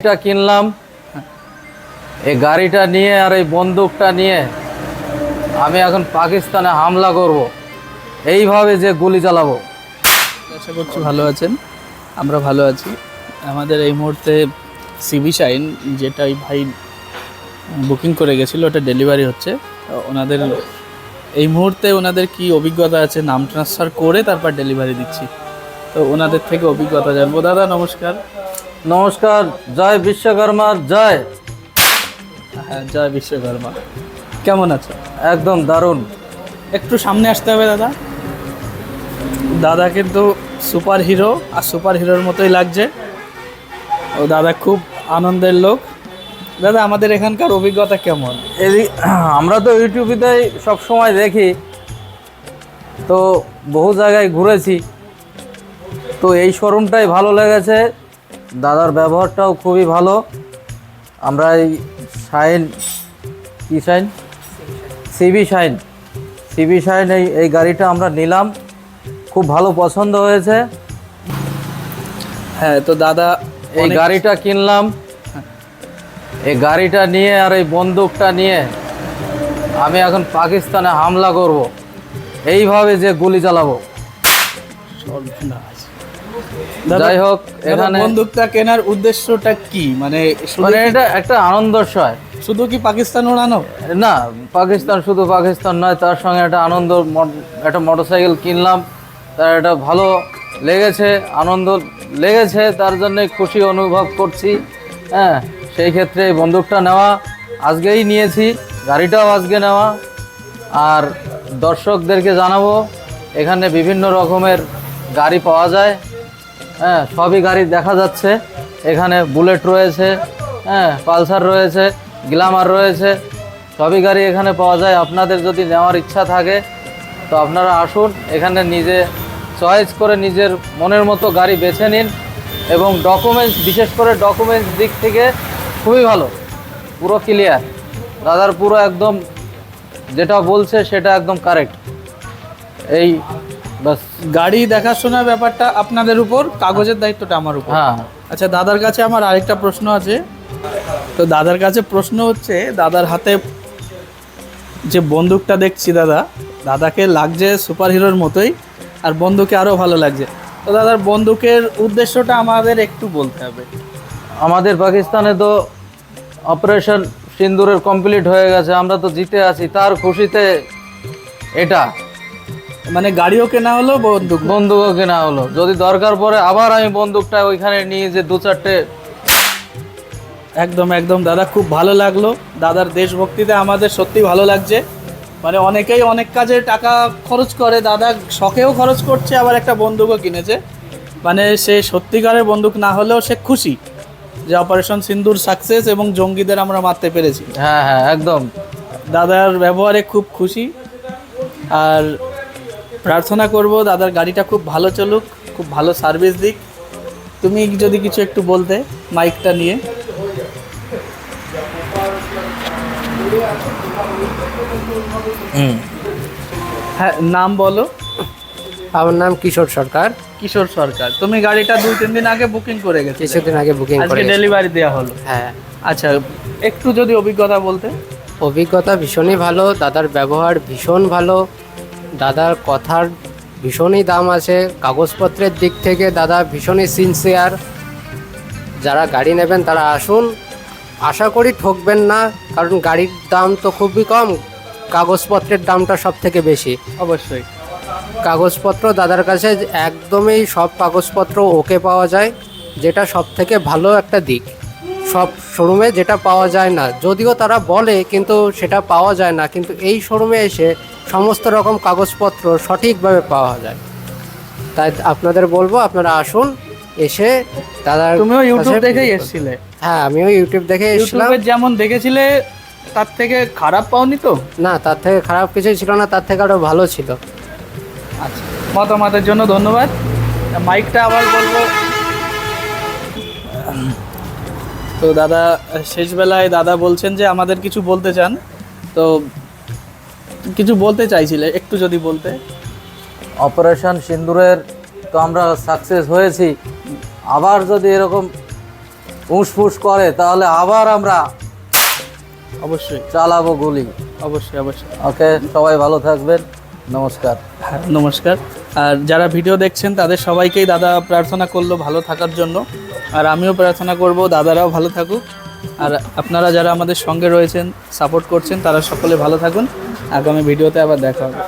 গাড়িটা কিনলাম। এই গাড়িটা নিয়ে আর এই বন্দুকটা নিয়ে আমি এখন পাকিস্তানে হামলা করব। এইভাবে যে গুলি চালাবো। আশা করছি ভালো আছেন। আমরা ভালো আছি। আমাদের এই মুহূর্তে সিবি শাইন যেটা এই ভাই বুকিং করে গেছিল, ওটা ডেলিভারি হচ্ছে। ওনাদের এই মুহূর্তে ওনাদের কি অভিজ্ঞতা আছে নাম ট্রান্সফার করে তারপর ডেলিভারি দিচ্ছি। তো ওনাদের থেকে অভিজ্ঞতা জানব। দাদা, নমস্কার। নমস্কার জয় বিশ্বকর্মা জয়। হ্যাঁ জয় বিশ্বকর্মা। কেমন আছো? একদম দারুণ। একটু সামনে আসতে হবে দাদা। দাদা কিন্তু সুপার হিরো আর সুপার হিরোর মতোই লাগছে। ও দাদা খুব আনন্দের লোক। দাদা আমাদের এখানকার অভিজ্ঞতা কেমন? আমরা তো ইউটিউবেতেই সব সময় দেখি। তো বহু জায়গায় ঘুরেছি। তো এই শোরুমটাই ভালো লেগেছে। দাদার ব্যবহারটাও খুবই ভালো। আমরা এই শাইন কি Shine? CB Shine. CB Shine এই এই গাড়িটা আমরা নিলাম। খুব ভালো পছন্দ হয়েছে। হ্যাঁ তো দাদা এই গাড়িটা কিনলাম। এই গাড়িটা নিয়ে আর এই বন্দুকটা নিয়ে আমি এখন পাকিস্তানে হামলা করব। এইভাবে যে গুলি চালাবো। সর্বনাশ। যাই হোক এখানে বন্দুকটা কেনার উদ্দেশ্যটা কি? মানে মানে এটা একটা আনন্দশয় শুধু কি পাকিস্তান ওড়ানো না পাকিস্তান শুধু পাকিস্তান নয় তার সঙ্গে একটা আনন্দ একটা মোটরসাইকেল কিনলাম। তার একটা ভালো লেগেছে আনন্দ লেগেছে তার জন্য খুশি অনুভব করছি। হ্যাঁ সেই ক্ষেত্রে এই বন্দুকটা নেওয়া আজকেই নিয়েছি গাড়িটাও আজকে নেওয়া। আর দর্শকদেরকে জানাব এখানে বিভিন্ন রকমের গাড়ি পাওয়া যায়। হ্যাঁ সবই গাড়ি দেখা যাচ্ছে। এখানে বুলেট রয়েছে হ্যাঁ পালসার রয়েছে গ্ল্যামার রয়েছে, সবই গাড়ি এখানে পাওয়া যায়। আপনাদের যদি নেওয়ার ইচ্ছা থাকে, তো আপনারা আসুন, এখানে নিজে চয়েস করে নিজের মনের মতো গাড়ি বেছে নিন এবং ডকুমেন্টস বিশেষ করে ডকুমেন্টস দিক থেকে খুবই ভালো, পুরো ক্লিয়ার দাদার পুরো একদম যেটা বলছে সেটা একদম কারেক্ট এই বাস। গাড়ি দেখাশোনার ব্যাপারটা আপনাদের উপর কাগজের দায়িত্বটা আমার উপর। হ্যাঁ। আচ্ছা দাদার কাছে আমার আরেকটা প্রশ্ন আছে। তো দাদার কাছে প্রশ্ন হচ্ছে দাদার হাতে যে বন্দুকটা দেখছি দাদা দাদাকে লাগছে সুপার হিরোর মতোই আর বন্দুকে আরও ভালো লাগছে। তো দাদার বন্দুকের উদ্দেশ্যটা আমাদের একটু বলতে হবে। আমাদের পাকিস্তানে তো অপারেশন সিন্দুরের কমপ্লিট হয়ে গেছে আমরা তো জিতে আছি তার খুশিতে এটা। মানে গাড়িও কেনা হলো বন্দুক? বন্দুকও কেনা হলো। যদি দরকার পড়ে আবার আমি বন্দুকটা ওইখানে নিয়ে যে দু চারটে একদম একদম। দাদা খুব ভালো লাগল। দাদার দেশভক্তিতে আমাদের সত্যি ভালো লাগছে। মানে অনেকেই অনেক কাজে টাকা খরচ করে। দাদা শখেও খরচ করছে আবার একটা বন্দুকও কিনেছে। মানে সে সত্যিকারের বন্দুক না হলেও সে খুশি যে অপারেশন সিন্দুর সাকসেস এবং জঙ্গিদের আমরা মারতে পেরেছি। হ্যাঁ হ্যাঁ একদম। দাদার ব্যবহারে খুব খুশি। আর প্রার্থনা করব দাদার গাড়িটা খুব ভালো চলুক খুব ভালো সার্ভিস দিক। তুমি যদি কিছু একটু বলতে মাইকটা নিয়ে। হুম। হ্যাঁ নাম বলো। আমার নাম কিশোর সরকার। কিশোর সরকার। তুমি গাড়িটা দুই তিন দিন আগে বুকিং করে গেছো কিছুদিন আগে বুকিং করে আজকে ডেলিভারি দেওয়া হলো। হ্যাঁ। আচ্ছা একটু যদি অভিজ্ঞতা বলতে। অভিজ্ঞতা ভীষণই ভালো দাদার ব্যবহার ভীষণ ভালো। দাদার কথার ভীষণই দাম আছে। কাগজপত্রের দিক থেকে দাদা ভীষণই সিনসিয়ার যারা গাড়ি নেবেন তারা আসুন। আশা করি ঠকবেন না কারণ গাড়ির দাম তো খুবই কম। কাগজপত্রের দামটা সব থেকে বেশি। অবশ্যই। কাগজপত্র দাদার কাছে একদমই সব কাগজপত্র ওকে পাওয়া যায় যেটা সব থেকে ভালো একটা দিক। সব শোরুমে যেটা পাওয়া যায় না। যদিও তারা বলে কিন্তু সেটা পাওয়া যায় না। কিন্তু এই শোরুমে এসে সমস্ত রকম কাগজপত্র সঠিকভাবে পাওয়া যায়। তাই আপনাদের বলব আপনারা আসুন এসে দাদার তুমিও ইউটিউব দেখেই এসেছিলে। হ্যাঁ আমিও ইউটিউব দেখে এসেছিলাম। যেমন দেখেছিলে তার থেকে খারাপ পাওনি তো? না তার থেকে খারাপ কিছুই ছিল না তার থেকে আরও ভালো ছিল। আচ্ছা মতামতের জন্য ধন্যবাদ। মাইকটা আবার বলব। তো দাদা শেষবেলায় দাদা বলছেন যে আমাদের কিছু বলতে চান। তো কিছু বলতে চাইছিলে একটু যদি বলতে। অপারেশন সিন্দুরের তো আমরা সাকসেস হয়েছি। আবার যদি এরকম উসফুস করে তাহলে আবার আমরা অবশ্যই। চালাবো গুলি। অবশ্যই অবশ্যই। ওকে সবাই ভালো থাকবেন। নমস্কার। হ্যাঁ নমস্কার। আর যারা ভিডিও দেখছেন, তাদের সবাইকেই দাদা প্রার্থনা করল ভালো থাকার জন্য। আর আমিও প্রার্থনা করব, দাদারাও ভালো থাকুক। আর আপনারা যারা আমাদের সঙ্গে রয়েছেন, সাপোর্ট করছেন, তারা সকলে ভালো থাকুন। আগামী ভিডিওতে আবার দেখা হবে।